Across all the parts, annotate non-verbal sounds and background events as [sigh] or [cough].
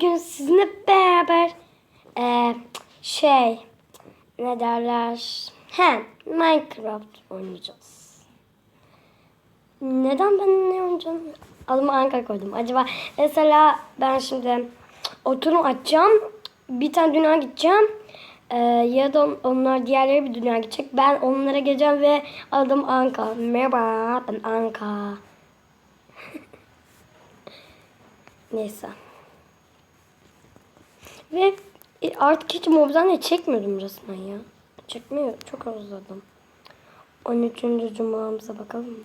bugün sizinle beraber e, şey ne derler? He, Minecraft oynayacağız. Neden ben ne oynayacağım? Adımı Anka koydum. Acaba mesela ben şimdi oturum açacağım. Bir tane dünya gideceğim. Ee, ya da on- onlar diğerleri bir dünya gidecek. Ben onlara geleceğim ve adım Anka. Merhaba ben Anka. [laughs] Neyse. Ve e, artık hiç Mobzane çekmiyordum resmen ya. Çekmiyor. Çok özledim. 13. Cuma'mıza bakalım mı?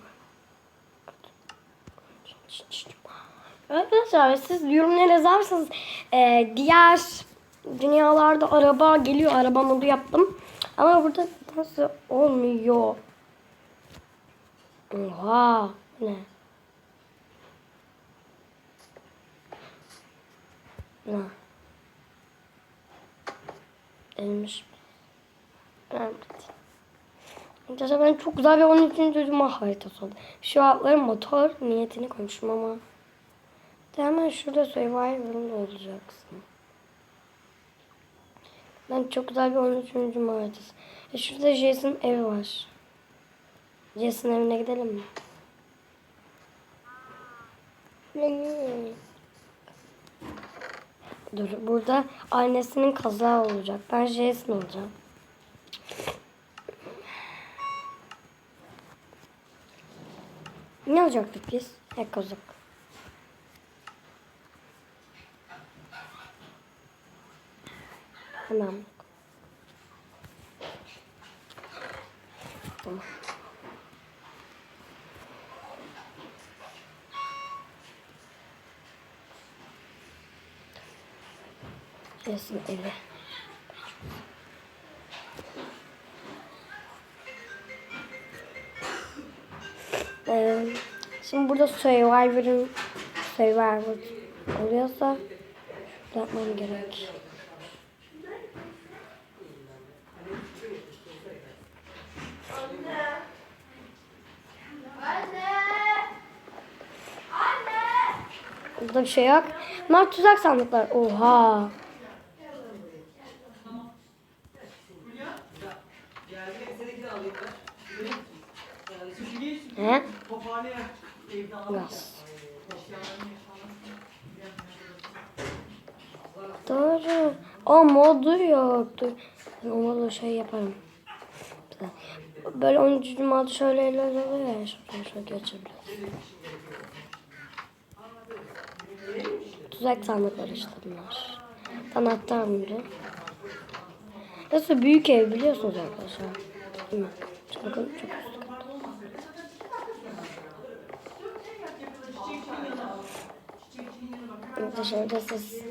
Arkadaşlar siz yorumlara yazarsanız e, diğer dünyalarda araba geliyor. Araba modu yaptım. Ama burada nasıl olmuyor? Oha. Ne? Ne? Elmiş. Önemli. Arkadaşlar ben çok güzel bir 13. Cuma haritası oldu. Şu altları motor niyetini koymuşum ama. De hemen şurada Survivor'ın olacaksın. Ben çok güzel bir 13. Cuma haritası. E şurada Jason evi var. Jason evine gidelim mi? Dur burada annesinin kaza olacak. Ben Jason olacağım. Ne olacaktık biz? Ek olacak. Hemen. Tamam. Resim evi. Ee, şimdi burada Survivor'ın Survivor oluyorsa yapmam gerek. Burada bir şey yok. Bunlar tuzak sandıklar. Oha. He? Biraz. Doğru. O modu yoktu. Ben o modu şey yaparım. Böyle 13. modu şöyle eller oluyor ya. Şöyle şöyle geçebiliriz. Tuzak sandıkları işte bunlar. Anahtar mıydı? Nasıl büyük ev biliyorsunuz arkadaşlar. Değil? Bakın çok Arkadaşlar da siz...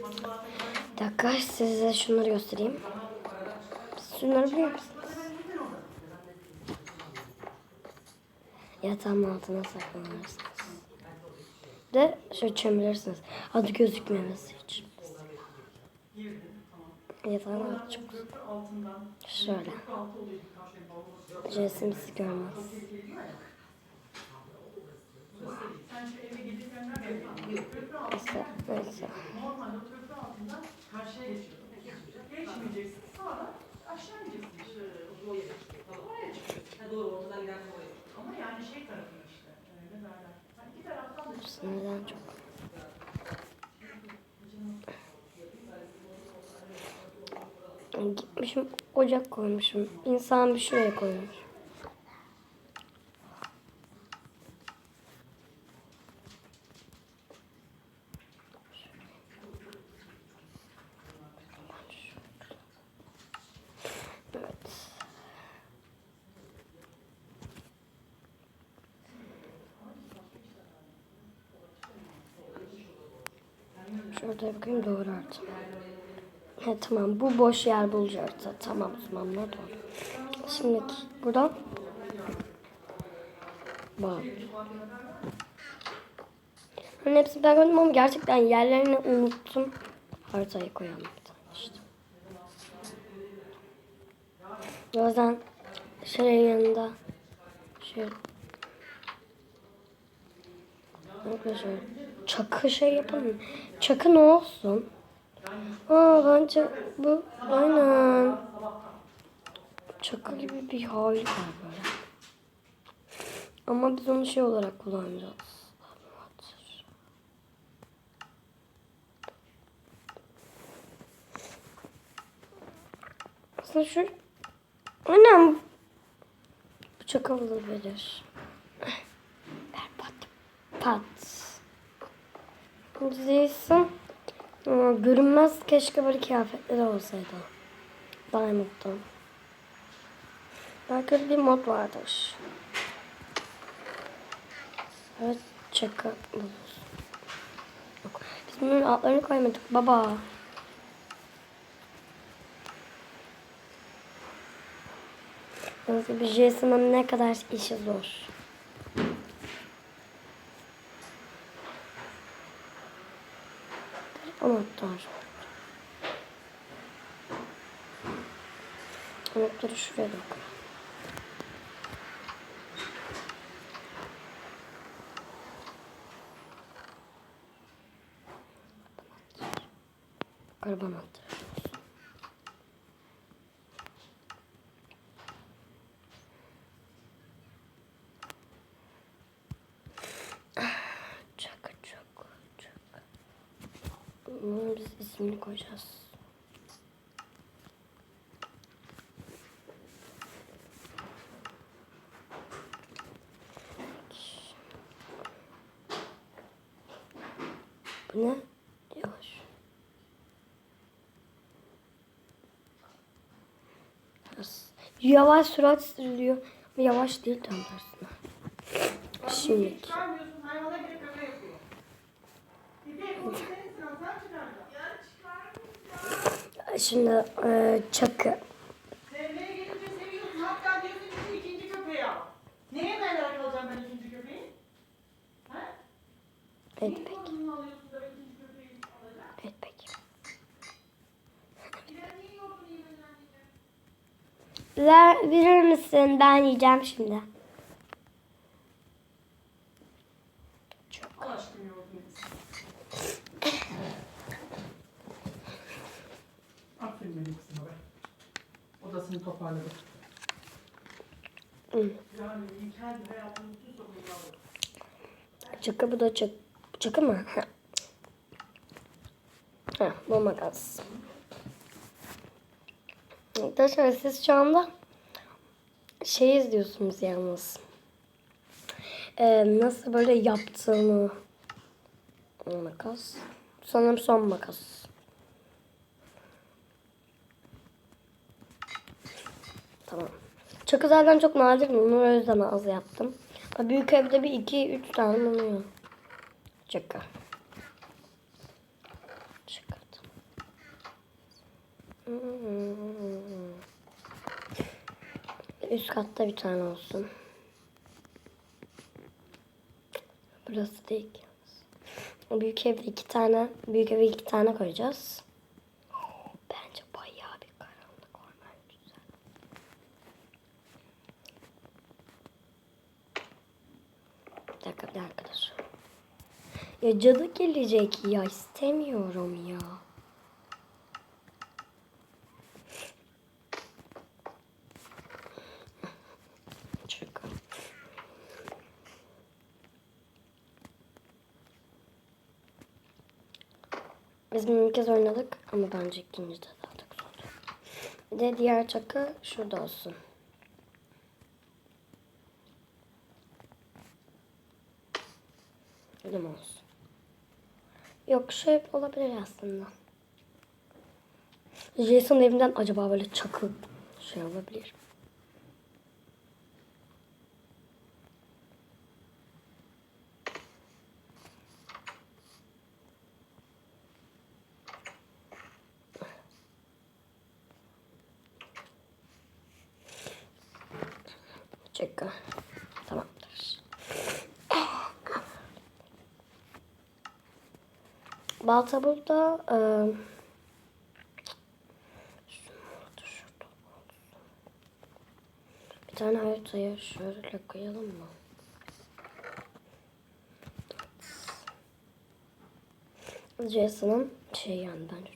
Bir dakika size şunları göstereyim. Siz Şunları biliyor musunuz? Yatağın altına saklanırsınız. De şöyle çömelirsiniz. Adı gözükmemesi için. Yatağın altı çok. Şöyle. Resim sizi görmez. Neyse, neyse. Normalde o köprü altından karşıya geçiyordum. Geçmeyeceksin. Sağdan aşağı ineceksin. Oraya çıkıyor. Oraya çıkıyor. Doğru ortadan giderken oraya. Ama yani şey tarafına işte. iki taraftan da. Neden çok? Gitmişim ocak koymuşum. İnsan bir şuraya koymuş. Evet. Şurada bakayım doğru artık. He tamam bu boş yer bulacaktı. Tamam o zaman ne doğru. Şimdi buradan bak. Hani hepsini ben gördüm ama gerçekten yerlerini unuttum. Haritayı tane işte. Şeyin yanında şey Arkadaşlar çakı şey mı? Çakı ne olsun? Aa bence bu aynen. Çakı gibi bir hali var böyle. Ama biz onu şey olarak kullanacağız. Aslında şu... Annem bu çok havalı verir. Ver pat. Pat. Değilsin. Ama görünmez keşke böyle kıyafetleri olsaydı. Diamond'dan. Belki öyle bir mod vardır. Evet çaka buluruz. Biz bunun altlarını koymadık baba. Nasıl bir Jason'ın ne kadar işi zor. Anahtar. Anahtarı şuraya da koy. Araba anahtarı. Çaka çok çok. Bunun biz ismini koyacağız. Bu ne? Yavaş. Yavaş- sürat sürülüyor. Yavaş değil tam tersine. Şimdi. Şimdi e, çakı. Sevmeye gelince seviyorsun. Hatta diyorsun ki ikinci köpeği al. Neye merak alacağım ben ikinci köpeği? Ha? Evet Neyin peki. sorununu alıyorsun da ikinci köpeği alacağım? Evet peki. Bilen niye? Ver, verir misin? Ben yiyeceğim şimdi. Al aşkım yoğurdunu. Aferin benim kızıma be. Odasını toparladı. Hı. Yani kendi aldı. Çakı bu da çak. Çakı mı? Ha. Ha, bu makas. Arkadaşlar siz şu anda şey izliyorsunuz yalnız. Ee, nasıl böyle yaptığını. Makas. Sanırım son makas. Tamam. Çakı zaten çok nadir bunu o yüzden az yaptım. Büyük evde bir iki üç tane oluyor. Çakı. Çakı. Üst katta bir tane olsun. Burası değil büyük evde iki tane, büyük eve iki tane koyacağız. Bence bayağı bir karanlık var. Bence güzel. Bir dakika bir arkadaş. Ya cadı gelecek ya istemiyorum ya. Çık. Biz bir kez oynadık ama bence ikinci de daha da güzel de diğer çakı şurada olsun. Mi olsun? Yok şey olabilir aslında. Jason evinden acaba böyle çakı şey olabilir. Çakı. Balta burada. E. Bir tane haritayı şöyle koyalım mı? Jason'ın şey yani bence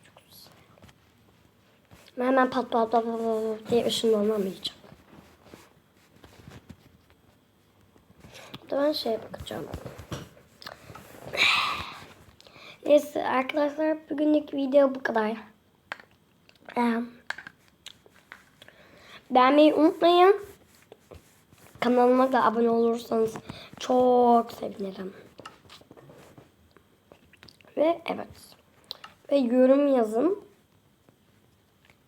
Hemen pat pat pat pat pat diye ışınlanamayacak. Ben şeye bakacağım. Neyse arkadaşlar bugünlük video bu kadar. Beğenmeyi unutmayın. Kanalıma da abone olursanız çok sevinirim. Ve evet. Ve yorum yazın.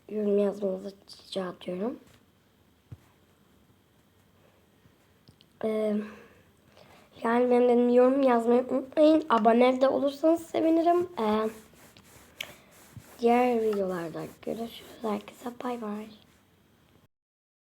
Yorum yazmanızı rica ediyorum. Ee, yani benim yorum yazmayı unutmayın. Abone de olursanız sevinirim. Ee, diğer videolarda görüşürüz. Herkese bay bay.